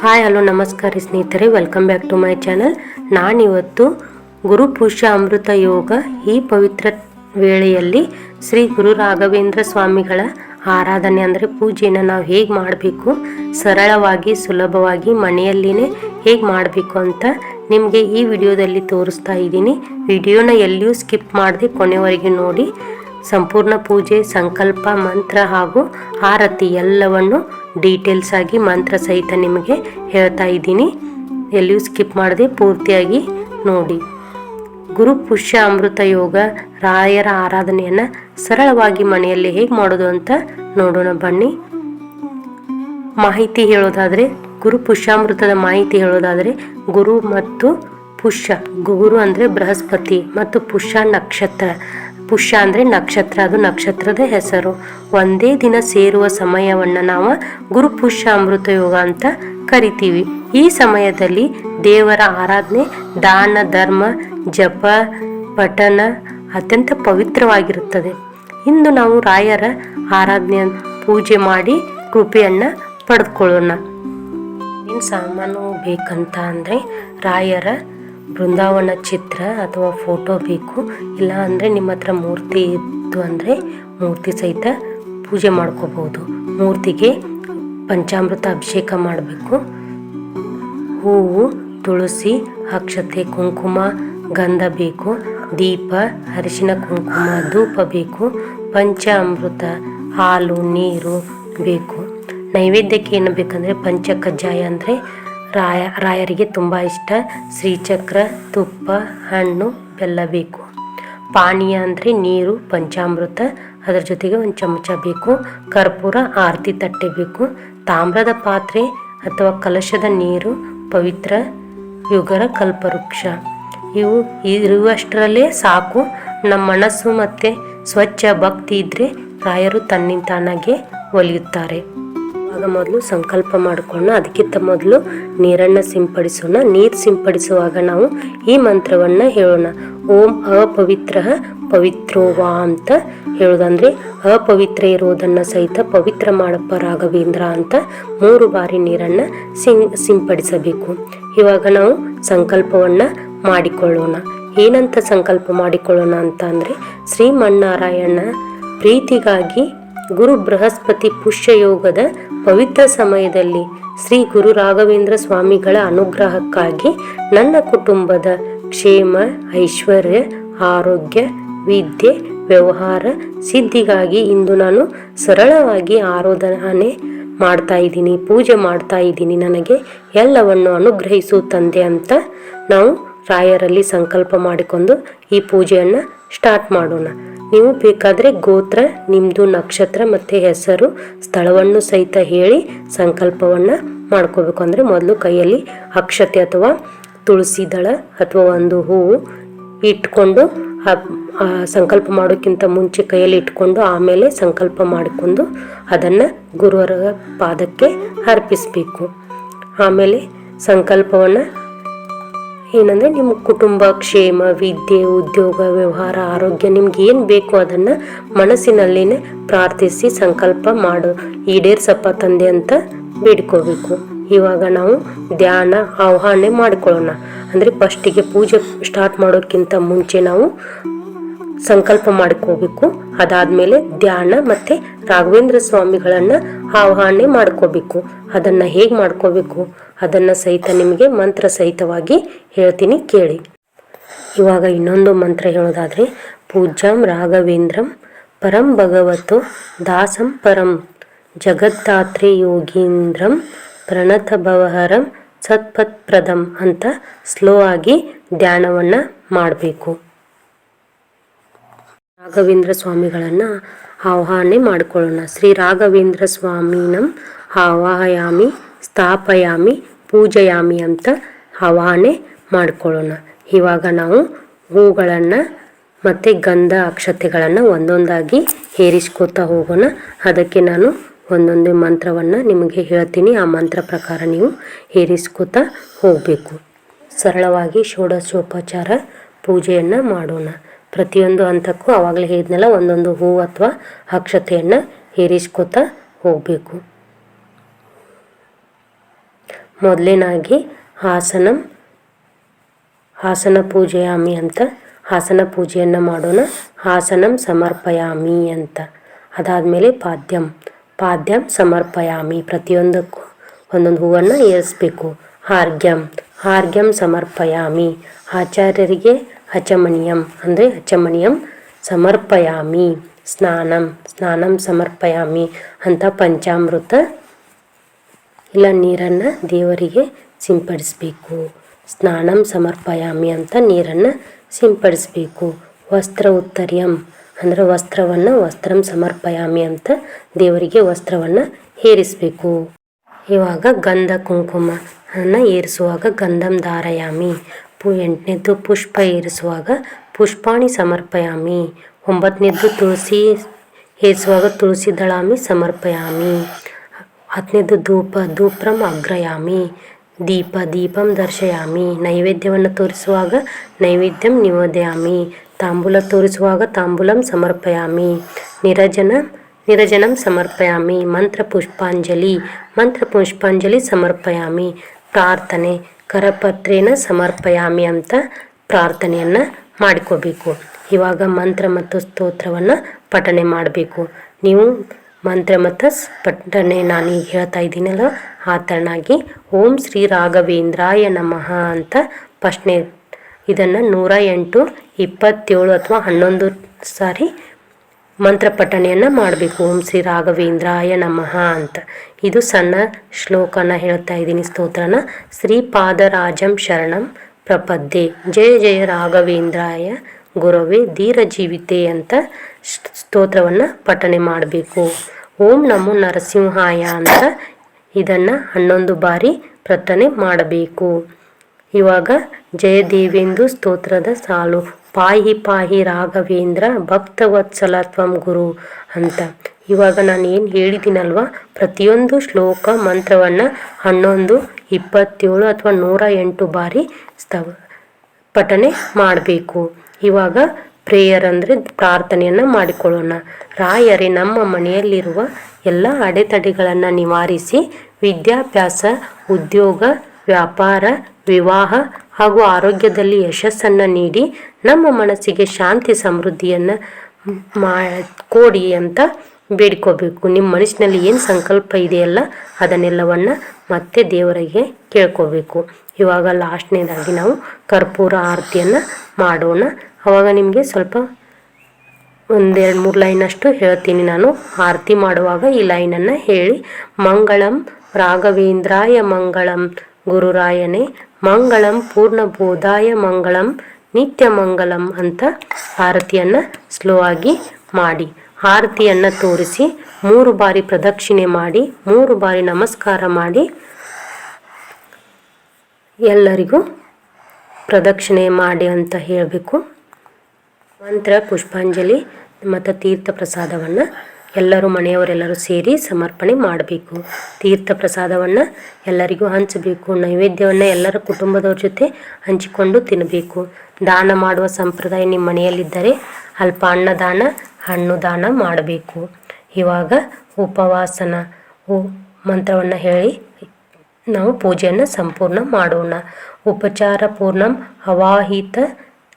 Hi, hello, ನಮಸ್ಕಾರ ಸ್ನೇಹಿತರೆ. Welcome back to my channel ನಾನಿವತ್ತು ಗುರು ಪುಷ್ಯ ಅಮೃತ ಯೋಗ ಈ ಪವಿತ್ರ ವೇಳೆಯಲ್ಲಿ ಶ್ರೀ ಗುರು ರಾಘವೇಂದ್ರ ಸ್ವಾಮಿಗಳ ಆರಾಧನೆ, ಅಂದರೆ ಪೂಜೆಯನ್ನು ನಾವು ಹೇಗೆ ಮಾಡಬೇಕು, ಸರಳವಾಗಿ, ಸುಲಭವಾಗಿ, ಮನೆಯಲ್ಲಿನೇ ಹೇಗೆ ಮಾಡಬೇಕು ಅಂತ ನಿಮಗೆ ಈ ವಿಡಿಯೋದಲ್ಲಿ ತೋರಿಸ್ತಾ ಇದ್ದೀನಿ. ವಿಡಿಯೋನ ಎಲ್ಲಿಯೂ ಸ್ಕಿಪ್ ಮಾಡದೆ ಕೊನೆವರೆಗೆ ನೋಡಿ. ಸಂಪೂರ್ಣ ಪೂಜೆ, ಸಂಕಲ್ಪ, ಮಂತ್ರ ಹಾಗೂ ಆರತಿ ಎಲ್ಲವನ್ನು ಡೀಟೇಲ್ಸ್ ಆಗಿ ಮಂತ್ರ ಸಹಿತ ನಿಮಗೆ ಹೇಳ್ತಾ ಇದ್ದೀನಿ. ಎಲ್ಲಿಯೂ ಸ್ಕಿಪ್ ಮಾಡದೆ ಪೂರ್ತಿಯಾಗಿ ನೋಡಿ. ಗುರು ಪುಷ್ಯ ಅಮೃತ ಯೋಗ, ರಾಯರ ಆರಾಧನೆಯನ್ನು ಸರಳವಾಗಿ ಮನೆಯಲ್ಲಿ ಹೇಗೆ ಮಾಡೋದು ಅಂತ ನೋಡೋಣ ಬನ್ನಿ. ಮಾಹಿತಿ ಹೇಳೋದಾದರೆ, ಗುರು ಪುಷ್ಯಾಮೃತದ ಮಾಹಿತಿ ಹೇಳೋದಾದರೆ, ಗುರು ಮತ್ತು ಪುಷ್ಯ ಗುರು ಅಂದರೆ ಬೃಹಸ್ಪತಿ ಮತ್ತು ಪುಷ್ಯ ನಕ್ಷತ್ರ. ಪುಷ್ಯ ಅಂದರೆ ನಕ್ಷತ್ರ. ಅದು ನಕ್ಷತ್ರದ ಹೆಸರು. ಒಂದೇ ದಿನ ಸೇರುವ ಸಮಯವನ್ನು ನಾವು ಗುರು ಪುಷ್ಯ ಅಮೃತ ಯೋಗ ಅಂತ ಕರಿತೀವಿ. ಈ ಸಮಯದಲ್ಲಿ ದೇವರ ಆರಾಧನೆ, ದಾನ, ಧರ್ಮ, ಜಪ ಪಠನ ಅತ್ಯಂತ ಪವಿತ್ರವಾಗಿರುತ್ತದೆ. ಇಂದು ನಾವು ರಾಯರ ಆರಾಧನೆ ಪೂಜೆ ಮಾಡಿ ಕೃಪೆಯನ್ನು ಪಡೆದುಕೊಳ್ಳೋಣ. ಏನು ಸಾಮಾನು ಬೇಕಂತ ಅಂದರೆ ರಾಯರ ಬೃಂದಾವನ ಚಿತ್ರ ಅಥವಾ ಫೋಟೋ ಬೇಕು. ಇಲ್ಲ ಅಂದರೆ ನಿಮ್ಮ ಹತ್ರ ಮೂರ್ತಿ ಇತ್ತು ಅಂದರೆ ಮೂರ್ತಿ ಸಹಿತ ಪೂಜೆ ಮಾಡ್ಕೋಬೋದು ಮೂರ್ತಿಗೆ ಪಂಚಾಮೃತ ಅಭಿಷೇಕ ಮಾಡಬೇಕು. ಹೂವು, ತುಳಸಿ, ಅಕ್ಷತೆ, ಕುಂಕುಮ, ಗಂಧ ಬೇಕು. ದೀಪ, ಅರಿಶಿನ, ಕುಂಕುಮ, ಧೂಪ ಬೇಕು. ಪಂಚಾಮೃತ, ಹಾಲು, ನೀರು ಬೇಕು. ನೈವೇದ್ಯಕ್ಕೆ ಏನು ಬೇಕಂದರೆ ಪಂಚ ಕಜ್ಜಾಯ ಅಂದರೆ ರಾಯ, ರಾಯರಿಗೆ ತುಂಬ ಇಷ್ಟ. ಶ್ರೀಚಕ್ರ, ತುಪ್ಪ, ಹಣ್ಣು, ಬೆಲ್ಲ ಬೇಕು. ಪಾನೀಯ ಅಂದರೆ ನೀರು, ಪಂಚಾಮೃತ. ಅದರ ಜೊತೆಗೆ ಒಂದು ಚಮಚ ಬೇಕು. ಕರ್ಪೂರ, ಆರತಿ ತಟ್ಟೆ ಬೇಕು. ತಾಮ್ರದ ಪಾತ್ರೆ ಅಥವಾ ಕಲಶದ ನೀರು, ಪವಿತ್ರ ಯುಗರ ಕಲ್ಪವೃಕ್ಷ. ಇವು ಇರುವಷ್ಟರಲ್ಲೇ ಸಾಕು. ನಮ್ಮ ಮನಸ್ಸು ಮತ್ತು ಸ್ವಚ್ಛ ಭಕ್ತಿ ಇದ್ದರೆ ರಾಯರು ತನ್ನಿಂತಾನಾಗೆ ಒಲಿಯುತ್ತಾರೆ. ಆಗ ಮೊದಲು ಸಂಕಲ್ಪ ಮಾಡಿಕೊಂಡು ಅದಕ್ಕಿಂತ ಮೊದಲು ನೀರನ್ನು ಸಿಂಪಡಿಸೋಣ. ನೀರು ಸಿಂಪಡಿಸುವಾಗ ನಾವು ಈ ಮಂತ್ರವನ್ನು ಹೇಳೋಣ. ಓಂ ಅಪವಿತ್ರ ಪವಿತ್ರೋವಾ ಅಂತ ಹೇಳೋದಂದ್ರೆ, ಅಪವಿತ್ರ ಇರುವುದನ್ನು ಸಹಿತ ಪವಿತ್ರ ಮಾಡಪ್ಪ ರಾಘವೇಂದ್ರ ಅಂತ ಮೂರು ಬಾರಿ ನೀರನ್ನು ಸಿಂ, ಸಿಂಪಡಿಸಬೇಕು. ಇವಾಗ ನಾವು ಸಂಕಲ್ಪವನ್ನು ಮಾಡಿಕೊಳ್ಳೋಣ. ಏನಂತ ಸಂಕಲ್ಪ ಮಾಡಿಕೊಳ್ಳೋಣ ಅಂತ ಅಂದರೆ, ಶ್ರೀಮನ್ನಾರಾಯಣ ಪ್ರೀತಿಗಾಗಿ ಗುರು ಬೃಹಸ್ಪತಿ ಪುಷ್ಯ ಯೋಗದ ಪವಿತ್ರ ಸಮಯದಲ್ಲಿ ಶ್ರೀ ಗುರು ರಾಘವೇಂದ್ರ ಸ್ವಾಮಿಗಳ ಅನುಗ್ರಹಕ್ಕಾಗಿ ನನ್ನ ಕುಟುಂಬದ ಕ್ಷೇಮ, ಐಶ್ವರ್ಯ, ಆರೋಗ್ಯ, ವಿದ್ಯೆ, ವ್ಯವಹಾರ ಸಿದ್ಧಿಗಾಗಿ ಇಂದು ನಾನು ಸರಳವಾಗಿ ಆರಾಧನೆ ಮಾಡ್ತಾ ಇದ್ದೀನಿ, ಪೂಜೆ ಮಾಡ್ತಾ ಇದ್ದೀನಿ. ನನಗೆ ಎಲ್ಲವನ್ನು ಅನುಗ್ರಹಿಸು ತಂದೆ ಅಂತ ನಾವು ರಾಯರಲ್ಲಿ ಸಂಕಲ್ಪ ಮಾಡಿಕೊಂಡು ಈ ಪೂಜೆಯನ್ನು ಸ್ಟಾರ್ಟ್ ಮಾಡೋಣ. ನೀವು ಬೇಕಾದರೆ ಗೋತ್ರ ನಿಮ್ಮದು ನಕ್ಷತ್ರ ಮತ್ತು ಹೆಸರು, ಸ್ಥಳವನ್ನು ಸಹಿತ ಹೇಳಿ ಸಂಕಲ್ಪವನ್ನು ಮಾಡ್ಕೋಬೇಕು. ಅಂದರೆ ಮೊದಲು ಕೈಯಲ್ಲಿ ಅಕ್ಷತೆ ಅಥವಾ ತುಳಸಿ ದಳ ಅಥವಾ ಒಂದು ಹೂವು ಇಟ್ಕೊಂಡು ಸಂಕಲ್ಪ ಮಾಡೋಕ್ಕಿಂತ ಮುಂಚೆ ಕೈಯಲ್ಲಿ ಇಟ್ಕೊಂಡು ಆಮೇಲೆ ಸಂಕಲ್ಪ ಮಾಡಿಕೊಂಡು ಅದನ್ನು ಗುರುವರ ಪಾದಕ್ಕೆ ಅರ್ಪಿಸಬೇಕು. ಆಮೇಲೆ ಸಂಕಲ್ಪವನ್ನು ಏನಂದರೆ ನಿಮ್ಮ ಕುಟುಂಬ, ಕ್ಷೇಮ, ವಿದ್ಯೆ, ಉದ್ಯೋಗ, ವ್ಯವಹಾರ, ಆರೋಗ್ಯ ನಿಮ್ಗೆ ಏನು ಬೇಕು ಅದನ್ನು ಮನಸ್ಸಿನಲ್ಲಿನೇ ಪ್ರಾರ್ಥಿಸಿ ಸಂಕಲ್ಪ ಮಾಡು. ಈಡೇರ್ಸಪ್ಪ ತಂದೆ ಅಂತ ಬೇಡ್ಕೋಬೇಕು. ಇವಾಗ ನಾವು ಧ್ಯಾನ, ಆಹ್ವಾನೆ ಮಾಡಿಕೊಳ್ಳೋಣ. ಅಂದರೆ ಫಸ್ಟಿಗೆ ಪೂಜೆ ಸ್ಟಾರ್ಟ್ ಮಾಡೋಕ್ಕಿಂತ ಮುಂಚೆ ನಾವು ಸಂಕಲ್ಪ ಮಾಡ್ಕೋಬೇಕು. ಅದಾದ್ಮೇಲೆ ಧ್ಯಾನ ಮತ್ತೆ ರಾಘವೇಂದ್ರ ಸ್ವಾಮಿಗಳನ್ನ ಆಹ್ವಾನೆ ಮಾಡ್ಕೋಬೇಕು. ಅದನ್ನ ಹೇಗೆ ಮಾಡ್ಕೋಬೇಕು? ಅದನ್ನ ಸಹಿತ ನಿಮಗೆ ಮಂತ್ರ ಸಹಿತವಾಗಿ ಹೇಳ್ತೀನಿ ಕೇಳಿ. ಇವಾಗ ಇನ್ನೊಂದು ಮಂತ್ರ ಹೇಳೋದಾದ್ರೆ, ಪೂಜ್ಯಂ ರಾಘವೇಂದ್ರಂ ಪರಂ ಭಗವತು ದಾಸಂ ಪರಂ ಜಗದ್ದಾತ್ರೆ ಯೋಗೀಂದ್ರಂ ಪ್ರಣತ ಭವಹರಂ ಸತ್ಪತ್ಪ್ರದಂ ಅಂತ ಸ್ಲೋ ಆಗಿ ಧ್ಯಾನವನ್ನು ಮಾಡಬೇಕು. ರಾಘವೇಂದ್ರ ಸ್ವಾಮಿಗಳನ್ನು ಆಹ್ವಾನೆ ಮಾಡಿಕೊಳ್ಳೋಣ. ಶ್ರೀ ರಾಘವೇಂದ್ರ ಸ್ವಾಮಿನಂ ಆವಾಹಯಾಮಿ ಸ್ಥಾಪಯಾಮಿ, ಪೂಜಯಾಮಿ ಅಂತ ಆವಾಹನೆ ಮಾಡಿಕೊಳ್ಳೋಣ. ಇವಾಗ ನಾವು ಹೂಗಳನ್ನು ಮತ್ತು ಗಂಧ ಅಕ್ಷತೆಗಳನ್ನು ಒಂದೊಂದಾಗಿ ಹೇರಿಸ್ಕೋತಾ ಹೋಗೋಣ. ಅದಕ್ಕೆ ನಾನು ಒಂದೊಂದು ಮಂತ್ರವನ್ನು ನಿಮಗೆ ಹೇಳ್ತೀನಿ. ಆ ಮಂತ್ರ ಪ್ರಕಾರ ನೀವು ಹೇರಿಸ್ಕೋತಾ ಹೋಗಬೇಕು. ಸರಳವಾಗಿ ಷೋಡಶೋಪಚಾರ ಪೂಜೆಯನ್ನು ಮಾಡೋಣ. ಪ್ರತಿಯೊಂದು ಹಂತಕ್ಕೂ ಆವಾಗಲೇ ಹೇಳಿದ್ನೆಲ್ಲ, ಒಂದೊಂದು ಹೂ ಅಥವಾ ಅಕ್ಷತೆಯನ್ನು ಹೇರಿಸ್ಕೋತಾ ಹೋಗಬೇಕು. ಮೊದಲೇನಾಗಿ ಆಸನಂ ಆಸನ ಪೂಜೆಯಾಮಿ ಅಂತ. ಆಸನ ಪೂಜೆಯನ್ನು ಮಾಡೋಣ. ಆಸನಂ ಸಮರ್ಪಯಾಮಿ ಅಂತ. ಅದಾದಮೇಲೆ ಪಾದ್ಯಂ. ಪಾದ್ಯಂ ಸಮರ್ಪಯಾಮಿ. ಪ್ರತಿಯೊಂದಕ್ಕೂ ಒಂದೊಂದು ಹೂವನ್ನು ಏರಿಸ್ಬೇಕು. ಆರ್ಘ್ಯಂ ಆರ್ಘ್ಯಂ ಸಮರ್ಪಯಾಮಿ. ಆಚಾರ್ಯರಿಗೆ ಅಚಮಣಿಯಂ ಅಂದರೆ ಅಚಮಣಿಯಂ ಸಮರ್ಪಯಾಮಿ. ಸ್ನಾನಂ ಸ್ನಾನಂ ಸಮರ್ಪಯಾಮಿ ಅಂತ ಪಂಚಾಮೃತ. ಇಲ್ಲ, ನೀರನ್ನು ದೇವರಿಗೆ ಸಿಂಪಡಿಸಬೇಕು. ಸ್ನಾನಂ ಸಮರ್ಪಯಾಮಿ ಅಂತ ನೀರನ್ನು ಸಿಂಪಡಿಸಬೇಕು. ವಸ್ತ್ರ ಉತ್ತರ್ಯಂ ಅಂದರೆ ವಸ್ತ್ರವನ್ನು ವಸ್ತ್ರಂ ಸಮರ್ಪಯಾಮಿ ಅಂತ ದೇವರಿಗೆ ವಸ್ತ್ರವನ್ನು ಏರಿಸಬೇಕು ಇವಾಗ ಗಂಧ ಕುಂಕುಮ ಅನ್ನು ಏರಿಸುವಾಗ ಗಂಧಂ ಧಾರಯಾಮಿ. ಪು ಎಂಟನೇದ್ದು ಪುಷ್ಪ ಏರಿಸುವಾಗ ಪುಷ್ಪಾಣಿ ಸಮರ್ಪಯಾಮಿ. ಒಂಬತ್ತನೇದ್ದು ತುಳಸಿ ಏರಿಸುವಾಗ ತುಳಸಿ ದಳಾಮಿ ಸಮರ್ಪಯಾಮಿ. ಹತ್ತನೇದು ಧೂಪ, ಧೂಪ್ರಂ ಅಗ್ರಯಾಮಿ. ದೀಪ, ದೀಪಂ ದರ್ಶಯಾಮಿ. ನೈವೇದ್ಯವನ್ನು ತೋರಿಸುವಾಗ ನೈವೇದ್ಯಂ ನಿವೇದಯಾಮಿ. ತಾಂಬೂಲ ತೋರಿಸುವಾಗ ತಾಂಬೂಲಂ ಸಮರ್ಪಯಾಮಿ. ನಿರಜನ, ನಿರಜನಂ ಸಮರ್ಪಯಾಮಿ. ಮಂತ್ರ ಪುಷ್ಪಾಂಜಲಿ ಮಂತ್ರ ಪುಷ್ಪಾಂಜಲಿ ಸಮರ್ಪಯಾಮಿ. ಪ್ರಾರ್ಥನೆ ಕರಪತ್ರೇನ ಸಮರ್ಪಯಾಮಿ ಅಂತ ಪ್ರಾರ್ಥನೆಯನ್ನು ಮಾಡ್ಕೋಬೇಕು. ಇವಾಗ ಮಂತ್ರ ಮತ್ತು ಸ್ತೋತ್ರವನ್ನು ಪಠನೆ ಮಾಡಬೇಕು. ನೀವು ಮಂತ್ರ ಮತ್ತು ಪಠನೆ ನಾನು ಈಗ ಹೇಳ್ತಾ ಇದ್ದೀನಲ್ಲ ಆ ತರನಾಗಿ ಓಂ ಶ್ರೀ ರಾಘವೇಂದ್ರಾಯ ನಮಃ ಅಂತ ಫಸ್ಟ್ನೇ ಇದನ್ನು ನೂರ ಎಂಟು, ಇಪ್ಪತ್ತೇಳು ಅಥವಾ ಹನ್ನೊಂದು ಸಾರಿ ಮಂತ್ರ ಪಠಣೆಯನ್ನು ಮಾಡಬೇಕು. ಓಂ ಶ್ರೀ ರಾಘವೇಂದ್ರಾಯ ನಮಃ ಅಂತ. ಇದು ಸಣ್ಣ ಶ್ಲೋಕನ ಹೇಳ್ತಾ ಇದ್ದೀನಿ ಸ್ತೋತ್ರನ. ಶ್ರೀ ಶ್ರೀಪಾದರಾಜಂ ಶರಣಂ ಪ್ರಪದ್ದೆ ಜಯ ಜಯ ರಾಘವೇಂದ್ರಾಯ ಗುರವೇ ಧೀರ ಜೀವಿತೆ ಅಂತ ಸ್ತೋತ್ರವನ್ನು ಪಠನೆ ಮಾಡಬೇಕು. ಓಂ ನಮೋ ನರಸಿಂಹಾಯ ಅಂತ ಇದನ್ನು ಹನ್ನೊಂದು ಬಾರಿ ಪ್ರಥನೆ ಮಾಡಬೇಕು. ಇವಾಗ ಜಯದೇವೇಂದು ಸ್ತೋತ್ರದ ಸಾಲು. ಪಾಹಿ ಪಾಹಿ ರಾಘವೇಂದ್ರ ಭಕ್ತವತ್ಸಲ ತ್ವಂ ಗುರು ಅಂತ. ಇವಾಗ ನಾನು ಏನು ಹೇಳಿದ್ದೀನಲ್ವ? ಪ್ರತಿಯೊಂದು ಶ್ಲೋಕ ಮಂತ್ರವನ್ನು ಹನ್ನೊಂದು, ಇಪ್ಪತ್ತೇಳು ಅಥವಾ ನೂರ ಎಂಟು ಬಾರಿ ಸ್ತವ, ಪಠನೆ ಮಾಡಬೇಕು. ಇವಾಗ ಪ್ರೇಯರ್ ಅಂದರೆ ಪ್ರಾರ್ಥನೆಯನ್ನು ಮಾಡಿಕೊಳ್ಳೋಣ. ರಾಯರೇ, ನಮ್ಮ ಮನೆಯಲ್ಲಿರುವ ಎಲ್ಲ ಅಡೆತಡೆಗಳನ್ನು ನಿವಾರಿಸಿ ವಿದ್ಯಾಭ್ಯಾಸ, ಉದ್ಯೋಗ, ವ್ಯಾಪಾರ, ವಿವಾಹ ಹಾಗೂ ಆರೋಗ್ಯದಲ್ಲಿ ಯಶಸ್ಸನ್ನು ನೀಡಿ ನಮ್ಮ ಮನಸ್ಸಿಗೆ ಶಾಂತಿ ಸಮೃದ್ಧಿಯನ್ನು ಮಾ, ಕೊಡಿ ಅಂತ ಬೇಡ್ಕೋಬೇಕು. ನಿಮ್ಮ ಮನಸ್ಸಿನಲ್ಲಿ ಏನು ಸಂಕಲ್ಪ ಇದೆಯಲ್ಲ ಅದನ್ನೆಲ್ಲವನ್ನು ಮತ್ತೆ ದೇವರಿಗೆ ಕೇಳ್ಕೋಬೇಕು. ಇವಾಗ ಲಾಸ್ಟ್ನೇದಾಗಿ ನಾವು ಕರ್ಪೂರ ಆರತಿಯನ್ನು ಮಾಡೋಣ. ಅವಾಗ ನಿಮಗೆ ಸ್ವಲ್ಪ ಒಂದೆರಡು ಮೂರು ಲೈನಷ್ಟು ಹೇಳ್ತೀನಿ ನಾನು. ಆರತಿ ಮಾಡುವಾಗ ಈ ಲೈನನ್ನು ಹೇಳಿ, ಮಂಗಳಂ ರಾಘವೇಂದ್ರಾಯ ಮಂಗಳಂ ಗುರುರಾಯನೇ ಮಂಗಳಂ ಪೂರ್ಣಬೋಧಾಯ ಮಂಗಳಂ ನಿತ್ಯ ಮಂಗಳಂ ಅಂತ ಆರತಿಯನ್ನು ಸ್ಲೋ ಆಗಿ ಮಾಡಿ. ಆರತಿಯನ್ನು ತೋರಿಸಿ ಮೂರು ಬಾರಿ ಪ್ರದಕ್ಷಿಣೆ ಮಾಡಿ, ಮೂರು ಬಾರಿ ನಮಸ್ಕಾರ ಮಾಡಿ ಎಲ್ಲರಿಗೂ ಪ್ರದಕ್ಷಿಣೆ ಮಾಡಿ ಅಂತ ಹೇಳಬೇಕು. ಮಂತ್ರ, ಪುಷ್ಪಾಂಜಲಿ, ಮತ್ತು ತೀರ್ಥ ಪ್ರಸಾದವನ್ನು ಎಲ್ಲರೂ ಮನೆಯವರೆಲ್ಲರೂ ಸೇರಿ ಸಮರ್ಪಣೆ ಮಾಡಬೇಕು. ತೀರ್ಥ ಪ್ರಸಾದವನ್ನು ಎಲ್ಲರಿಗೂ ಹಂಚಬೇಕು. ನೈವೇದ್ಯವನ್ನು ಎಲ್ಲರ ಕುಟುಂಬದವ್ರ ಜೊತೆ ಹಂಚಿಕೊಂಡು ತಿನ್ನಬೇಕು ದಾನ ಮಾಡುವ ಸಂಪ್ರದಾಯ ನಿಮ್ಮ ಮನೆಯಲ್ಲಿದ್ದರೆ ಅಲ್ಪ ಅನ್ನದಾನ ಹಣ್ಣು ದಾನ ಮಾಡಬೇಕು. ಇವಾಗ ಉಪವಾಸನ, ಉ ಮಂತ್ರವನ್ನು ಹೇಳಿ ನಾವು ಪೂಜೆಯನ್ನು ಸಂಪೂರ್ಣ ಮಾಡೋಣ. ಉಪಚಾರ ಪೂರ್ಣಂ ಅವಾಹಿತ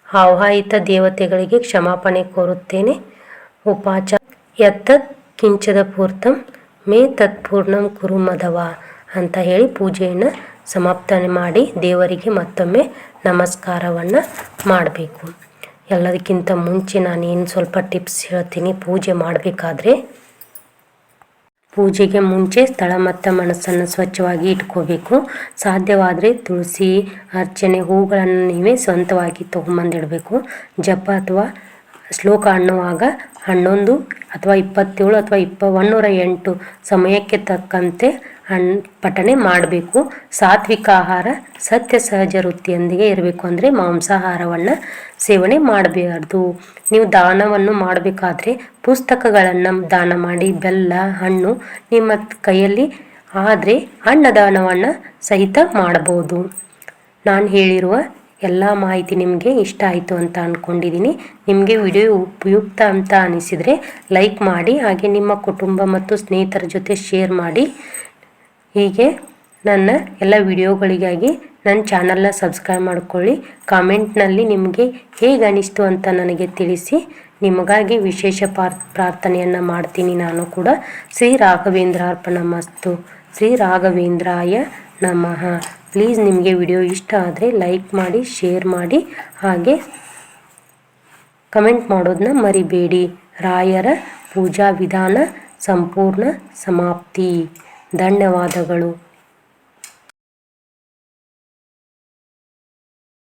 ಆವಾಹಿತ ದೇವತೆಗಳಿಗೆ ಕ್ಷಮಾಪಣೆ ಕೋರುತ್ತೇನೆ. ಉಪಾಚಾರ ಯತ್ತತ್ ಕಿಂಚದ ಪೂರ್ತಂ, ಮೇ ತತ್ಪೂರ್ಣಂ ಕುರು ಮಧವ ಅಂತ ಹೇಳಿ ಪೂಜೆಯನ್ನು ಸಮಾಪ್ತನೆ ಮಾಡಿ ದೇವರಿಗೆ ಮತ್ತೊಮ್ಮೆ ನಮಸ್ಕಾರವನ್ನು ಮಾಡಬೇಕು. ಎಲ್ಲದಕ್ಕಿಂತ ಮುಂಚೆ ನಾನೇನು ಸ್ವಲ್ಪ ಟಿಪ್ಸ್ ಹೇಳ್ತೀನಿ, ಪೂಜೆ ಮಾಡಬೇಕಾದ್ರೆ. ಪೂಜೆಗೆ ಮುಂಚೆ ಸ್ಥಳ ಮತ್ತು ಮನಸ್ಸನ್ನು ಸ್ವಚ್ಛವಾಗಿ ಇಟ್ಕೋಬೇಕು. ಸಾಧ್ಯವಾದರೆ ತುಳಸಿ, ಅರ್ಚನೆ, ಹೂಗಳನ್ನು ನೀವೇ ಸ್ವಂತವಾಗಿ ತೊಗೊಂಬಂದಿಡಬೇಕು. ಜಪ ಅಥವಾ ಶ್ಲೋಕ ಅನ್ನುವಾಗ ಹನ್ನೊಂದು ಅಥವಾ ಇಪ್ಪತ್ತೇಳು ಅಥವಾ ಇಪ್ಪ ಒಂದೂರ ಎಂಟು ಸಮಯಕ್ಕೆ ತಕ್ಕಂತೆ ಹಣ್ ಪಠನೆ ಮಾಡಬೇಕು. ಸಾತ್ವಿಕ ಆಹಾರ ಸತ್ಯ ಸಹಜ ವೃತ್ತಿಯೊಂದಿಗೆ ಇರಬೇಕು ಅಂದರೆ ಮಾಂಸಾಹಾರವನ್ನು ಸೇವನೆ ಮಾಡಬಾರ್ದು. ನೀವು ದಾನವನ್ನು ಮಾಡಬೇಕಾದ್ರೆ ಪುಸ್ತಕಗಳನ್ನು ದಾನ ಮಾಡಿ, ಬೆಲ್ಲ, ಹಣ್ಣು ನಿಮ್ಮ ಕೈಯಲ್ಲಿ ಆದರೆ ಅನ್ನದಾನವನ್ನು ಸಹಿತ ಮಾಡಬಹುದು. ನಾನು ಹೇಳಿರುವ ಎಲ್ಲ ಮಾಹಿತಿ ನಿಮಗೆ ಇಷ್ಟ ಆಯಿತು ಅಂತ ಅಂದ್ಕೊಂಡಿದ್ದೀನಿ ನಿಮಗೆ ವಿಡಿಯೋ ಉಪಯುಕ್ತ ಅಂತ ಅನಿಸಿದರೆ ಲೈಕ್ ಮಾಡಿ, ಹಾಗೆ ನಿಮ್ಮ ಕುಟುಂಬ ಮತ್ತು ಸ್ನೇಹಿತರ ಜೊತೆ ಶೇರ್ ಮಾಡಿ. ಹೀಗೆ ನನ್ನ ಎಲ್ಲ ವಿಡಿಯೋಗಳಿಗಾಗಿ ನನ್ನ ಚಾನಲ್ನ ಸಬ್ಸ್ಕ್ರೈಬ್ ಮಾಡಿಕೊಳ್ಳಿ. ಕಾಮೆಂಟ್ನಲ್ಲಿ ನಿಮಗೆ ಹೇಗೆ ಅನಿಸ್ತು ಅಂತ ನನಗೆ ತಿಳಿಸಿ. ನಿಮಗಾಗಿ ವಿಶೇಷ ಪಾರ್, ಪ್ರಾರ್ಥನೆಯನ್ನು ಮಾಡ್ತೀನಿ ನಾನು ಕೂಡ. ಶ್ರೀ ರಾಘವೇಂದ್ರ ಅರ್ಪಣ ಮಸ್ತು. ಶ್ರೀ ರಾಘವೇಂದ್ರಾಯ ನಮಃ. ಪ್ಲೀಸ್ ನಿಮಗೆ ವಿಡಿಯೋ ಇಷ್ಟ ಆದರೆ ಲೈಕ್ ಮಾಡಿ ಶೇರ್ ಮಾಡಿ, ಹಾಗೆ ಕಮೆಂಟ್ ಮಾಡೋದನ್ನ ಮರಿಬೇಡಿ. ರಾಯರ ಪೂಜಾ ವಿಧಾನ ಸಂಪೂರ್ಣ ಸಮಾಪ್ತಿ. ಧನ್ಯವಾದಗಳು.